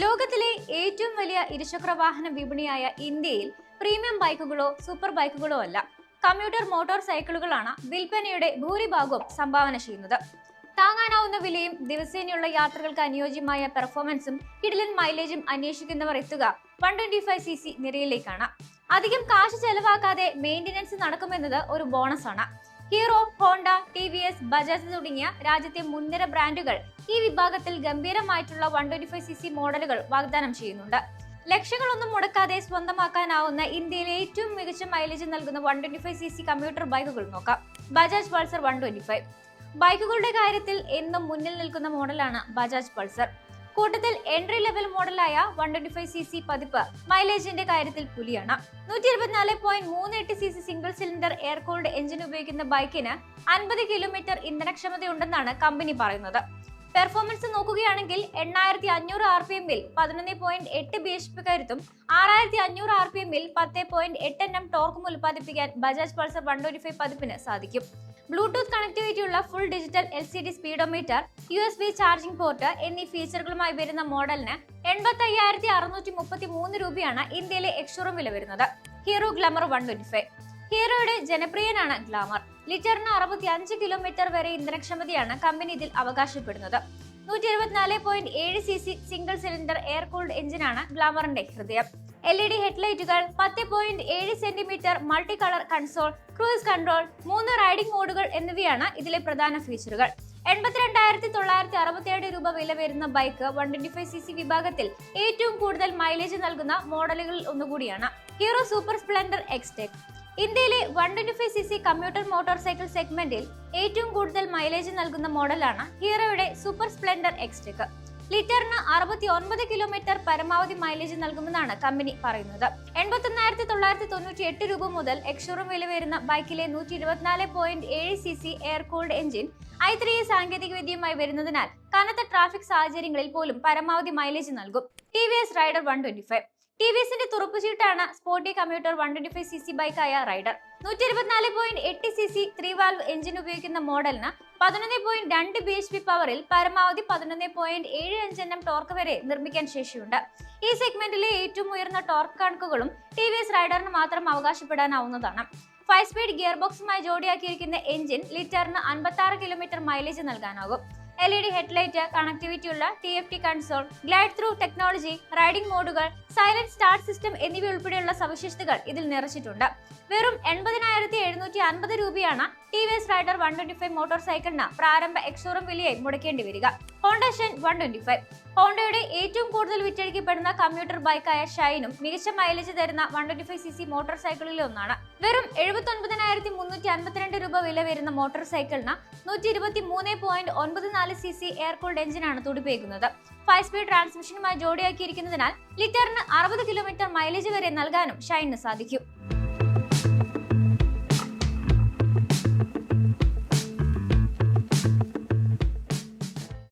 ലോകത്തിലെ ഏറ്റവും വലിയ ഇരുചക്ര വാഹന വിപണിയായ ഇന്ത്യയിൽ പ്രീമിയം ബൈക്കുകളോ സൂപ്പർ ബൈക്കുകളോ അല്ല. കമ്പ്യൂട്ടർ മോട്ടോർ സൈക്കിളുകളാണ് വിൽപ്പനയുടെ ഭൂരിഭാഗവും സംഭാവന ചെയ്യുന്നത്. താങ്ങാനാവുന്ന വിലയും ദിവസേനയുള്ള യാത്രകൾക്ക് അനുയോജ്യമായ പെർഫോമൻസും കിടിലൻ മൈലേജും അന്വേഷിക്കുന്നവർ എത്തുക one twenty five C C നിരയിലേക്കാണ്. അധികം കാശ് ചെലവാക്കാതെ മെയിന്റനൻസ് നടക്കുമെന്നത് ഒരു ബോണസാണ്. Hero Honda T V S Bajaj തുടങ്ങിയ രാജ്യത്തെ മുൻനിര ബ്രാൻഡുകൾ ഈ വിഭാഗത്തിൽ ഗംഭീരമായിട്ടുള്ള one twenty five C C മോഡലുകൾ വാഗ്ദാനം ചെയ്യുന്നുണ്ട്. ലക്ഷങ്ങളൊന്നും മുടക്കാതെ സ്വന്തമാക്കാനാവുന്ന ഇന്ത്യയിലെ ഏറ്റവും മികച്ച മൈലേജ് നൽകുന്ന one twenty five C C commuter ബൈക്കുകൾ നോക്കാം. Bajaj Pulsar one twenty five. ബൈക്കുകളുടെ കാര്യത്തിൽ എന്നും മുന്നിൽ നിൽക്കുന്ന മോഡലാണ് ബജാജ് പൾസർ. കൂട്ടത്തിൽ entry level മോഡലായ one twenty five C C പതിപ്പ് മൈലേജിന്റെ കാര്യത്തിൽ പുലിയാണ്. നൂറ്റി ഇരുപത്തിനാല് പോയിന്റ് മൂന്ന് എട്ട് C C single cylinder air cooled engine ഉപയോഗിക്കുന്ന ബൈക്കിന് അൻപത് കിലോമീറ്റർ ഇന്ധനക്ഷമതയുണ്ടെന്നാണ് കമ്പനി പറയുന്നത്. പെർഫോമൻസ് നോക്കുകയാണെങ്കിൽ എണ്ണായിരത്തി അഞ്ഞൂറ് ആർ പി എമ്മിൽ പതിനൊന്ന് പോയിന്റ് എട്ട് ബി എച്ച് പി കരുത്തും ആറായിരത്തി അഞ്ഞൂറ് ആർ പി എമ്മിൽ പത്ത് പോയിന്റ് എട്ട് എണ്ണം ടോർക്കും ഉൽപ്പാദിപ്പിക്കാൻ Bajaj Pulsar one twenty five പതിപ്പിന് സാധിക്കും. Bluetooth കണക്ടിവിറ്റിയുള്ള full digital L C D speedometer U S B charging port എന്നീ ഫീച്ചറുകളുമായി വരുന്ന മോഡലിന് എൺപത്തി അയ്യായിരത്തി അറുന്നൂറ്റി മുപ്പത്തി മൂന്ന് രൂപയാണ് ഇന്ത്യയിലെ എക്സ്ഷോറൂം വില വരുന്നത്. Hero Glamour one twenty five. ഹീറോയുടെ ജനപ്രിയനാണ് ഗ്ലാമർ. ലിറ്ററിന് അറുപത്തി അഞ്ച് കിലോമീറ്റർ വരെ ഇന്ധനക്ഷമതയാണ് കമ്പനി ഇതിൽ അവകാശപ്പെടുന്നത്. നൂറ്റി ഇരുപത്തിനാല് പോയിന്റ് ഏഴ് C C single cylinder air cooled എഞ്ചിനാണ് ഗ്ലാമറിന്റെ ഹൃദയം. എൽ ഇ ഡി ഹെഡ്ലൈറ്റുകൾ പത്ത് പോയിന്റ് ഏഴ് centimetre multi colour console cruise control മൂന്ന് റൈഡിംഗ് മോഡുകൾ എന്നിവയാണ് ഇതിലെ പ്രധാന ഫീച്ചറുകൾ എൺപത്തിരണ്ടായിരത്തി തൊള്ളായിരത്തി അറുപത്തിയേഴ് രൂപ വില വരുന്ന bike one twenty five C C വിഭാഗത്തിൽ ഏറ്റവും കൂടുതൽ മൈലേജ് നൽകുന്ന മോഡലുകളിൽ ഒന്നുകൂടിയാണ്. ഹീറോ സൂപ്പർ സ്പ്ലെൻഡർ എക്സ്റ്റെക് ഇന്ത്യയിലെ one twenty five C C commuter motorcycle സെഗ്മെന്റിൽ ഏറ്റവും കൂടുതൽ മൈലേജ് നൽകുന്ന മോഡലാണ് ഹീറോയുടെ സൂപ്പർ സ്പ്ലെൻഡർ എക്സ്റ്റെക് ലിറ്ററിന് അറുപത്തി ഒൻപത് കിലോമീറ്റർ പരമാവധി മൈലേജ് നൽകുമെന്നാണ് കമ്പനി പറയുന്നത്. എൺപത്തൊന്നായിരത്തി തൊള്ളായിരത്തി തൊണ്ണൂറ്റി എട്ട് രൂപ മുതൽ എക്ഷോറും വില വരുന്ന ബൈക്കിലെ നൂറ്റി ഇരുപത്തിനാല് പോയിന്റ് ഏഴ് C C air cooled engine I three സാങ്കേതിക വിദ്യയുമായി വരുന്നതിനാൽ കനത്ത ട്രാഫിക് സാഹചര്യങ്ങളിൽ പോലും പരമാവധി മൈലേജ് നൽകും. T V S Raider one twenty five T V എസിന്റെ തുറപ്പുചീട്ടാണ് sporty commuter one twenty five C C ബൈക്കായ Raider നൂറ്റി ഇരുപത്തിനാല് പോയിന്റ് എട്ട് C C three valve engine ഉപയോഗിക്കുന്ന മോഡലിന് പതിനൊന്ന് പോയിന്റ് രണ്ട് ബി എച്ച് പി പവറിൽ പരമാവധി പതിനൊന്ന് പോയിന്റ് ഏഴ് അഞ്ച് ടോർക്ക് വരെ നിർമ്മിക്കാൻ ശേഷിയുണ്ട്. ഈ സെഗ്മെന്റിലെ ഏറ്റവും ഉയർന്ന ടോർക്ക് കണക്കുകളും ടി വി എസ് റൈഡറിന് മാത്രം അവകാശപ്പെടാനാവുന്നതാണ്. ഫൈവ് സ്പീഡ് ഗിയർ ബോക്സുമായി ജോഡിയാക്കിയിരിക്കുന്ന എഞ്ചിൻ ലിറ്ററിന് അൻപത്തി കിലോമീറ്റർ മൈലേജ് നൽകാനാകും. L E D headlight connectivity ഉള്ള T F T console glide through technology riding മോഡുകൾ സൈലന്റ് സ്റ്റാർട്ട് സിസ്റ്റം എന്നിവ ഉൾപ്പെടെയുള്ള സവിശേഷതകൾ ഇതിൽ നിറച്ചിട്ടുണ്ട്. വെറും എൺപതിനായിരത്തി എഴുന്നൂറ്റി അൻപത് രൂപയാണ് T V S Raider one twenty five motor സൈക്കിളിന് പ്രാരംഭ എക്സോറും വിലയായി മുടക്കേണ്ടി വരിക. ഹോണ്ട ഷൻ വൺ ട്വന്റി ഫൈവ് ഹോണ്ടയുടെ ഏറ്റവും കൂടുതൽ വിറ്റഴിക്കപ്പെടുന്ന കമ്പ്യൂട്ടർ ബൈക്കായ ഷൈനും മികച്ച മൈലേജ് തരുന്ന one twenty five C C motor സൈക്കിളിലെ ഒന്നാണ്. വെറും എഴുപത്തി ഒൻപതിനായിരത്തി മുന്നൂറ്റി അൻപത്തിരണ്ട് രൂപ വില വരുന്ന മോട്ടോർ സൈക്കിളിന് നൂറ്റി ഇരുപത്തി മൂന്ന് പോയിന്റ് ഒൻപത് നാല് സി സി എയർ കൂൾഡ് എഞ്ചിനാണ് തുടിപ്പേക്കുന്നത്. ഫൈവ് സ്പീഡ് ട്രാൻസ്മിഷനുമായി ജോഡിയാക്കിയിരിക്കുന്നതിനാൽ ലിറ്ററിന് അറുപത് കിലോമീറ്റർ മൈലേജ് വരെ നൽകാനും ഷൈനിന് സാധിക്കും.